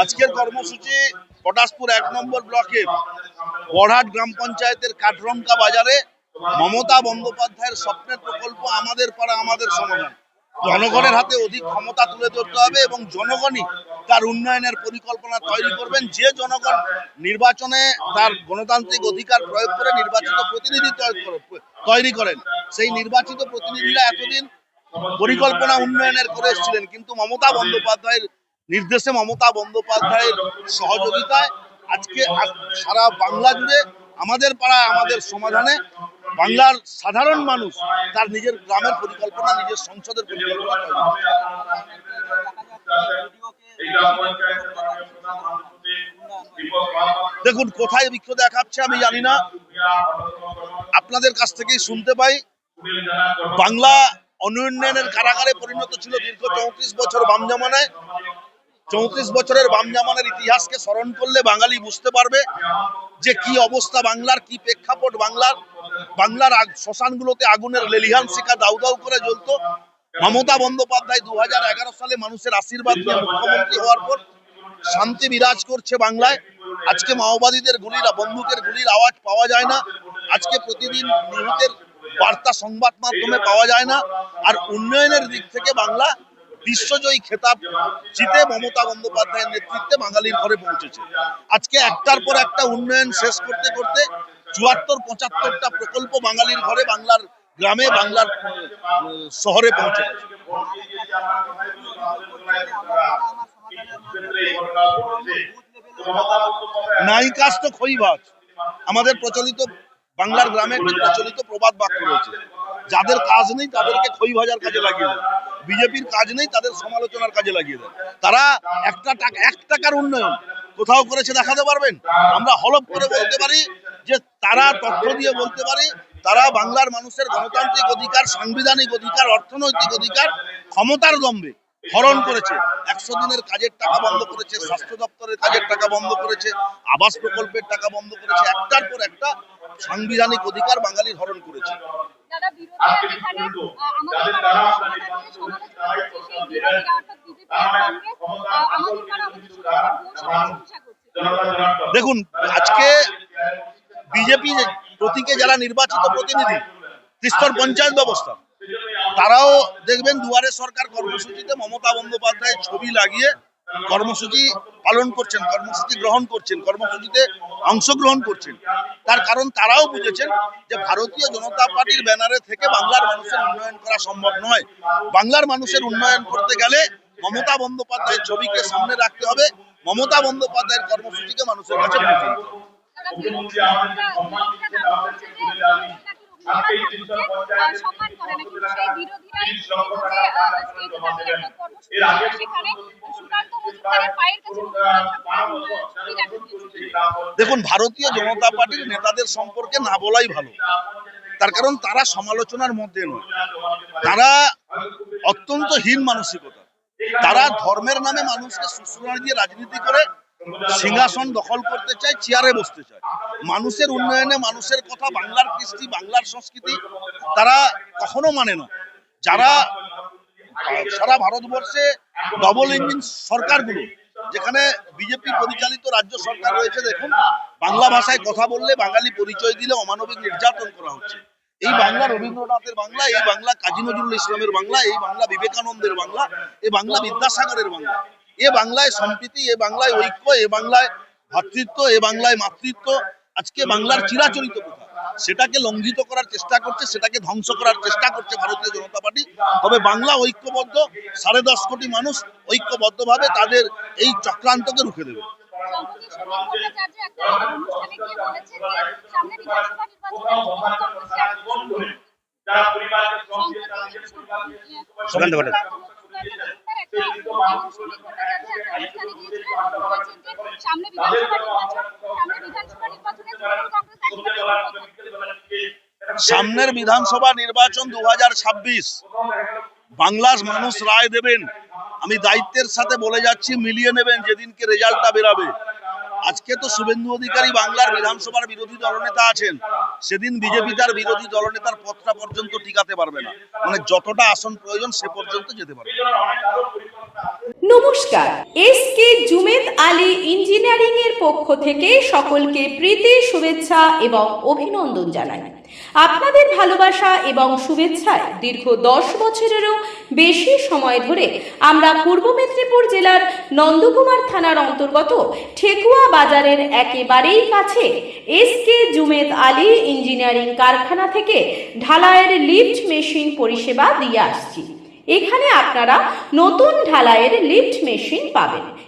আজকের কর্মসূচি পটাশপুর এক নম্বর ব্লকে, বড়হাট গ্রাম পঞ্চায়েতের কাঠরঙ্কা বাজারে মমতা বন্দ্যোপাধ্যায়ের স্বপ্নের প্রকল্প আমাদের পাড়া, আমাদের সমাধান। জনগণের হাতে অধিক ক্ষমতা তুলে ধরতে হবে এবং জনগণই তার উন্নয়নের পরিকল্পনা তৈরি করবেন। যে জনগণ নির্বাচনে তার গণতান্ত্রিক অধিকার প্রয়োগ করে নির্বাচিত প্রতিনিধি তৈরি করেন, সেই নির্বাচিত প্রতিনিধিরা এতদিন পরিকল্পনা উন্নয়নের করে এসেছিলেন। কিন্তু মমতা বন্দ্যোপাধ্যায়ের নির্দেশে মমতা বন্দ্যোপাধ্যায়ের সহযোগিতায় আজকে সারা বাংলা জুড়ে আমাদের পাড়ায়, আমাদের সমাধানে বাংলার সাধারণ মানুষ তার নিজের গ্রামের পরিকল্পনা, নিজের সংসদের পরিকল্পনা দেখুন, কোথায় বৃক্ষ দেখাচ্ছে আমি জানি না। আপনাদের কাছ থেকেই শুনতে পাই, বাংলা অনুন্নয়নের কারাগারে পরিণত ছিল দীর্ঘ চৌত্রিশ বছর বাম জামানায়। চৌত্রিশ বছরের বাম জামানের ইতিহাসকে স্মরণ করলে বাঙালি বুঝতে পারবে যে কি অবস্থা বাংলার, কি প্রেক্ষাপট বাংলার। বাংলার শ্মশানগুলোতে আগুনের লেলিহান শিখা দাউ দাউ করে জ্বলতো। মমতা বন্দ্যোপাধ্যায় দু সালে মানুষের আশীর্বাদ নিয়ে মুখ্যমন্ত্রী হওয়ার পর শান্তি বিরাজ করছে বাংলায়। আজকে মাওবাদীদের গুলির, বন্দুকের গুলির আওয়াজ পাওয়া যায় না। আজকে প্রতিদিন নিহতের বার্তা সংবাদ মাধ্যমে পাওয়া যায় না। আর উন্নয়নের দিক থেকে বাংলা বিশ্বজয়ী খেতাব জিতে মমতা বন্দ্যোপাধ্যায়ের নেতৃত্বে বাঙালির ঘরে পৌঁছেছে। আজকে একটার পর একটা উন্নয়ন শেষ করতে করতে চুয়াত্তর, পঁচাত্তরটা প্রকল্প বাঙালির ঘরে বাংলার গ্রামে, বাংলার শহরে পৌঁছে কাজ তো খই ভাজ আমাদের প্রচলিত বাংলার গ্রামে প্রচলিত প্রবাদ বাক্য রয়েছে। যাদের কাজ নেই তাদেরকে খই ভাজার কাজে লাগিয়ে দেয় বিজেপির কাজ নেই তাদের সমালোচনার কাজে লাগিয়ে দেয় তারা একটা টাকা এক টাকার উন্নয়ন কোথাও করেছে দেখাতে পারবেন? আমরা হলপ করে বলতে পারি তারা তথ্য দিয়ে বলতে পারে তারা বাংলার মানুষের গণতান্ত্রিক অধিকার সাংবিধানিক অধিকার অর্থনৈতিক অধিকার ক্ষমতার দম্বে হরণ করেছে। একশো দিনের কাজের টাকা বন্ধ করেছে স্বাস্থ্য দপ্তরের কাজের টাকা বন্ধ করেছে আবাস প্রকল্পের টাকা বন্ধ করেছে একটার পর একটা সাংবিধানিক অধিকার বাঙালির হরণ করেছে। দেখুন আজকে বিজেপি প্রতীকে যারা নির্বাচিত প্রতিনিধি ত্রিস্তর পঞ্চায়েত ব্যবস্থা, তারাও দেখবেন দুয়ারে সরকার কর্মসূচিতে মমতা বন্দ্যোপাধ্যায়ের ছবি লাগিয়ে কর্মসূচি পালন করছেন, কর্মসূচি গ্রহণ করছেন, কর্মসূচিতে অংশগ্রহণ করছেন। তার কারণ তারাও বুঝেছেন যে ভারতীয় জনতা পার্টির ব্যানারে থেকে বাংলার মানুষের উন্নয়ন করা সম্ভব নয়। বাংলার মানুষের উন্নয়ন করতে গেলে মমতা বন্দ্যোপাধ্যায়ের ছবিকে সামনে রাখতে হবে। মমতা বন্দ্যোপাধ্যায়ের কর্মসূচিকে মানুষের কাছে পৌঁছে রবীন্দ্রনাথ সম্মান করে না কিন্তু সেই বিরোধীরাই যে আহ, স্টেট লেভেলে একটা কর্মসূচি সেখানে সুকান্ত মজুমদারের পায়ের কাছে রবীন্দ্রনাথ ঠাকুরের আহ, ছবি দেখা গিয়েছিল। দেখুন ভারতীয় জনতা পার্টির নেতাদের সম্পর্কে না বলাই ভালো। তার কারণ তারা সমালোচনার মধ্যে নয়। তারা অত্যন্ত হীন মানসিকতা। তারা ধর্মের নামে মানুষকে শুশ্রূষা দিয়ে রাজনীতি করে সিংহাসন দখল করতে চায়, চেয়ারে বসতে চায়। মানুষের উন্নয়নে মানুষের কথা, বাংলার কৃষ্টি, বাংলার সংস্কৃতি তারা কখনো মানে না। যারা, সারা ভারতবর্ষে ডবল ইঞ্জিন সরকারগুলো, যেখানে বিজেপি পরিচালিত রাজ্য সরকার রয়েছে, দেখুন, বাংলা ভাষায় কথা বললে বাঙালি পরিচয় দিলে অমানবিক নির্যাতন করা হচ্ছে। এই বাংলা রবীন্দ্রনাথের বাংলা, এই বাংলা কাজী নজরুল ইসলামের বাংলা, এই বাংলা বিবেকানন্দের বাংলা, এই বাংলা বিদ্যাসাগরের বাংলা। এ বাংলায় সম্প্রীতি এ বাংলায় ঐক্য এ বাংলায় ভাতৃত্ব এ বাংলায় মাতৃত্ব আজকে বাংলার চিরাচরিত প্রথা সেটাকে লঙ্ঘিত করার চেষ্টা করছে সেটাকে ধ্বংস করার চেষ্টা করছে ভারতীয় জনতা পার্টি তবে বাংলা ঐক্যবদ্ধ সাড়ে দশ কোটি মানুষ ঐক্যবদ্ধভাবে তাদের এই চক্রান্তকে রুখে দেবে সুকান্ত সামনে বিধানসভা নির্বাচন নির্বাচনে তৃণমূল কংগ্রেস সামনের বিধানসভা নির্বাচন দু হাজার ছাব্বিশ। বাংলার মানুষ রায় দেবেন। আমি দায়িত্বের সাথে বলে যাচ্ছি, মিলিয়ে নেবেন, যেদিনকে রেজাল্টটা বেরাবে। আজকে তো শুভেন্দু অধিকারী বাংলার বিধানসভার বিরোধী দলনেতা আছেন। সেদিন বিজেপি তার বিরোধী দলনেতার পথটা পর্যন্ত টিকাতে পারবে না। মানে যতটা আসন প্রয়োজন সে পর্যন্ত যেতে পারবে। নমস্কার। S K Jumed Ali engineering এর পক্ষ থেকে সকলকে প্রীতি, শুভেচ্ছা এবং অভিনন্দন জানাই। আপনাদের ভালোবাসা এবং শুভেচ্ছায় দীর্ঘ দশ বছরেরও বেশি সময় ধরে আমরা পূর্ব মেদিনীপুর জেলার নন্দকুমার থানার অন্তর্গত ঠেকুয়া বাজারের একেবারেই কাছে S K Jumed Ali engineering কারখানা থেকে ঢালাইয়ের লিফট মেশিন পরিষেবা দিয়ে আসছি। এখানে আপনারা নতুন ঢালাইয়ের লিফট মেশিন পাবেন।